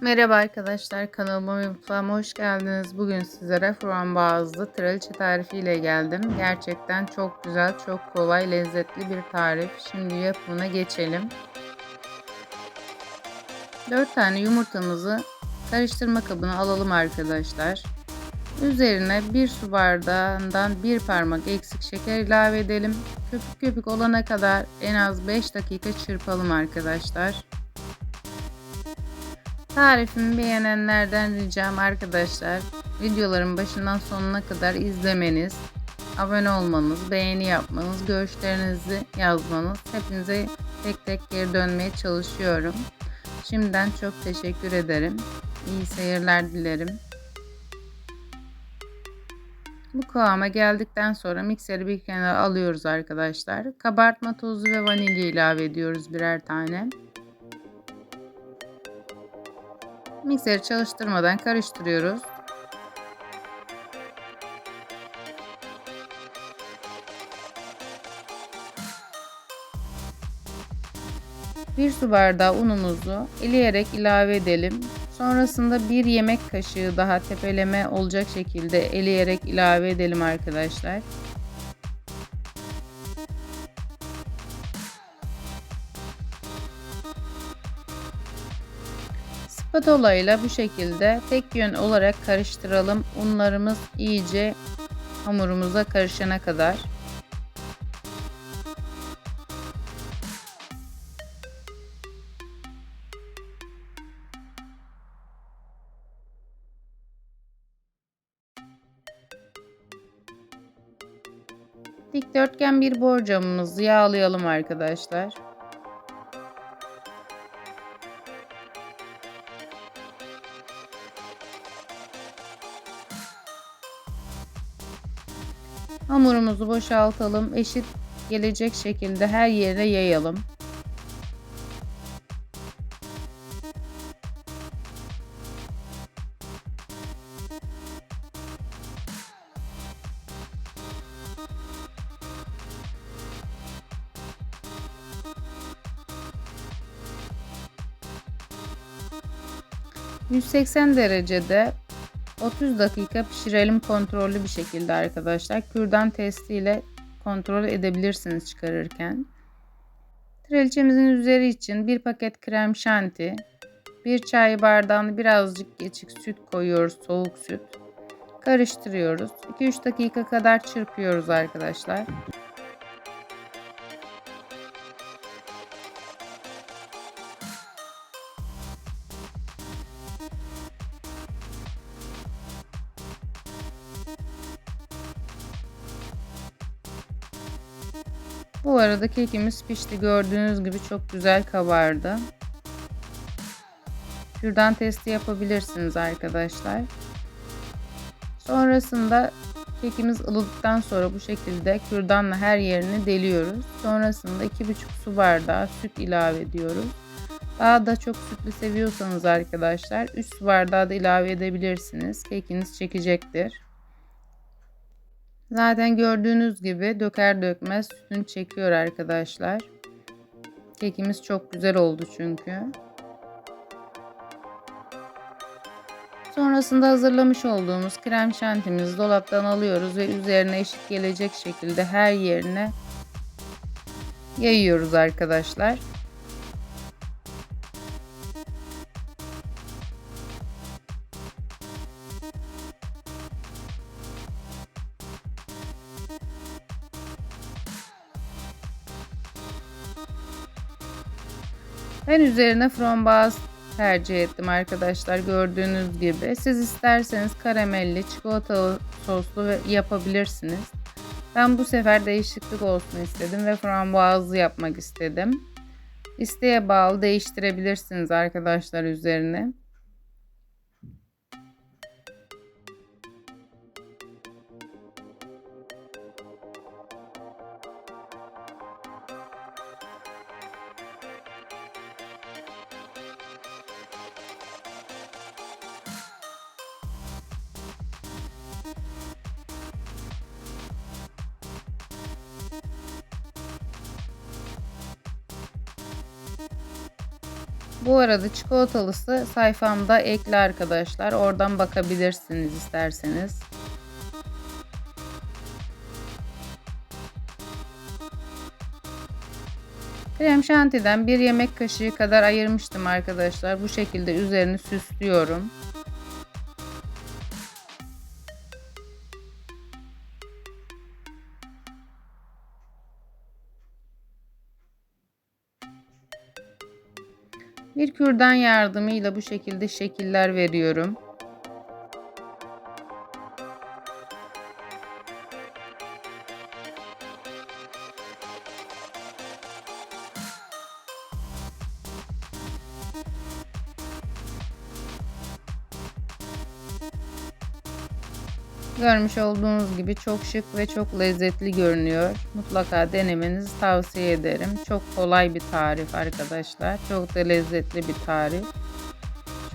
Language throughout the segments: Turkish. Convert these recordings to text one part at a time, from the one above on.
Merhaba arkadaşlar kanalıma ve mutfağıma hoş geldiniz. Bugün sizlere frambuazlı traliçe tarifiyle geldim. Gerçekten çok güzel, çok kolay, lezzetli bir tarif. Şimdi yapımına geçelim. 4 tane yumurtamızı karıştırma kabına alalım arkadaşlar. Üzerine 1 su bardağından 1 parmak eksik şeker ilave edelim. Köpük köpük olana kadar en az 5 dakika çırpalım arkadaşlar. Tarifimi beğenenlerden ricam arkadaşlar videoların başından sonuna kadar izlemeniz, abone olmanız, beğeni yapmanız, görüşlerinizi yazmanız. Hepinize tek tek geri dönmeye çalışıyorum. Şimdiden çok teşekkür ederim. İyi seyirler dilerim. Bu kıvama geldikten sonra mikseri bir kenara alıyoruz arkadaşlar. Kabartma tozu ve vanilya ilave ediyoruz birer tane. Mikseri çalıştırmadan karıştırıyoruz. Bir su bardağı unumuzu eleyerek ilave edelim. Sonrasında bir yemek kaşığı daha tepeleme olacak şekilde eleyerek ilave edelim arkadaşlar. Spatula ile bu şekilde tek yön olarak karıştıralım. Unlarımız iyice hamurumuza karışana kadar. Dikdörtgen bir borcamımızı yağlayalım arkadaşlar. Hamurumuzu boşaltalım. Eşit gelecek şekilde her yere yayalım. ...180 derecede 30 dakika pişirelim kontrollü bir şekilde arkadaşlar. Kürdan testiyle kontrol edebilirsiniz çıkarırken. Treliçemizin üzeri için bir paket krem şanti, bir çay bardağını birazcık geçik süt koyuyoruz, soğuk süt. Karıştırıyoruz. 2-3 dakika kadar çırpıyoruz arkadaşlar. Bu arada kekimiz pişti. Gördüğünüz gibi çok güzel kabardı. Kürdan testi yapabilirsiniz arkadaşlar. Sonrasında kekimiz ılıdıktan sonra bu şekilde kürdanla her yerini deliyoruz. Sonrasında 2,5 su bardağı süt ilave ediyoruz. Daha da çok sütlü seviyorsanız arkadaşlar 3 su bardağı da ilave edebilirsiniz. Kekiniz çekecektir. Zaten gördüğünüz gibi döker dökmez sütünü çekiyor arkadaşlar. Kekimiz çok güzel oldu çünkü. Sonrasında hazırlamış olduğumuz krem şantimizi dolaptan alıyoruz ve üzerine eşit gelecek şekilde her yerine yayıyoruz arkadaşlar. Ben üzerine frambuaz tercih ettim arkadaşlar gördüğünüz gibi. Siz isterseniz karamelli, çikolatalı soslu yapabilirsiniz. Ben bu sefer değişiklik olsun istedim ve frambuazlı yapmak istedim. İsteğe bağlı değiştirebilirsiniz arkadaşlar üzerine. Bu arada çikolatalısı sayfamda ekli arkadaşlar. Oradan bakabilirsiniz isterseniz. Krem şantiden bir yemek kaşığı kadar ayırmıştım arkadaşlar. Bu şekilde üzerini süslüyorum. Bir kürdan yardımıyla bu şekilde şekiller veriyorum. Görmüş olduğunuz gibi çok şık ve çok lezzetli görünüyor. Mutlaka denemenizi tavsiye ederim. Çok kolay bir tarif arkadaşlar. Çok da lezzetli bir tarif.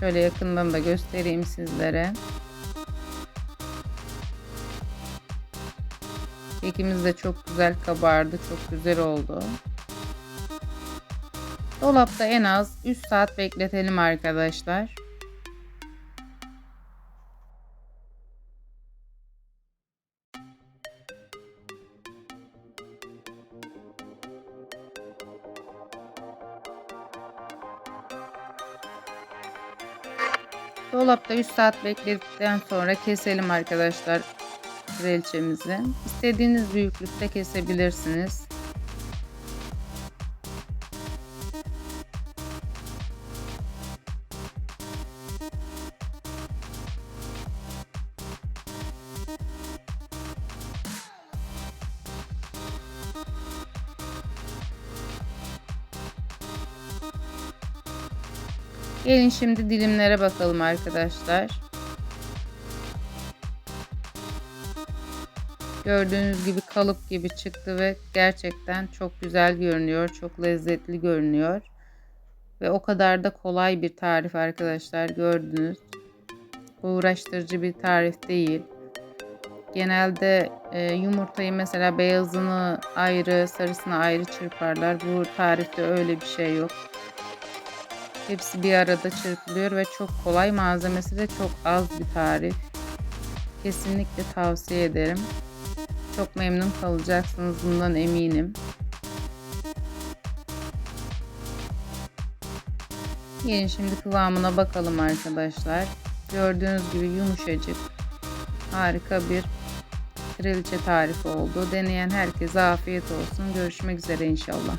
Şöyle yakından da göstereyim sizlere. Kekimiz de çok güzel kabardı. Çok güzel oldu. Dolapta en az 3 saat bekletelim arkadaşlar. Dolapta 3 saat bekledikten sonra keselim arkadaşlar kraliçemizi. İstediğiniz büyüklükte kesebilirsiniz. Gelin şimdi dilimlere bakalım arkadaşlar. Gördüğünüz gibi kalıp gibi çıktı ve gerçekten çok güzel görünüyor. Çok lezzetli görünüyor. Ve o kadar da kolay bir tarif arkadaşlar gördünüz. Uğraştırıcı bir tarif değil. Genelde e, yumurtayı mesela beyazını ayrı, sarısını ayrı çırparlar. Bu tarifte öyle bir şey yok. Hepsi bir arada çırpılıyor ve çok kolay. Malzemesi de çok az bir tarif. Kesinlikle tavsiye ederim. Çok memnun kalacaksınız bundan eminim. Gelin şimdi kıvamına bakalım arkadaşlar. Gördüğünüz gibi yumuşacık harika bir kraliçe tarifi oldu. Deneyen herkese afiyet olsun. Görüşmek üzere inşallah.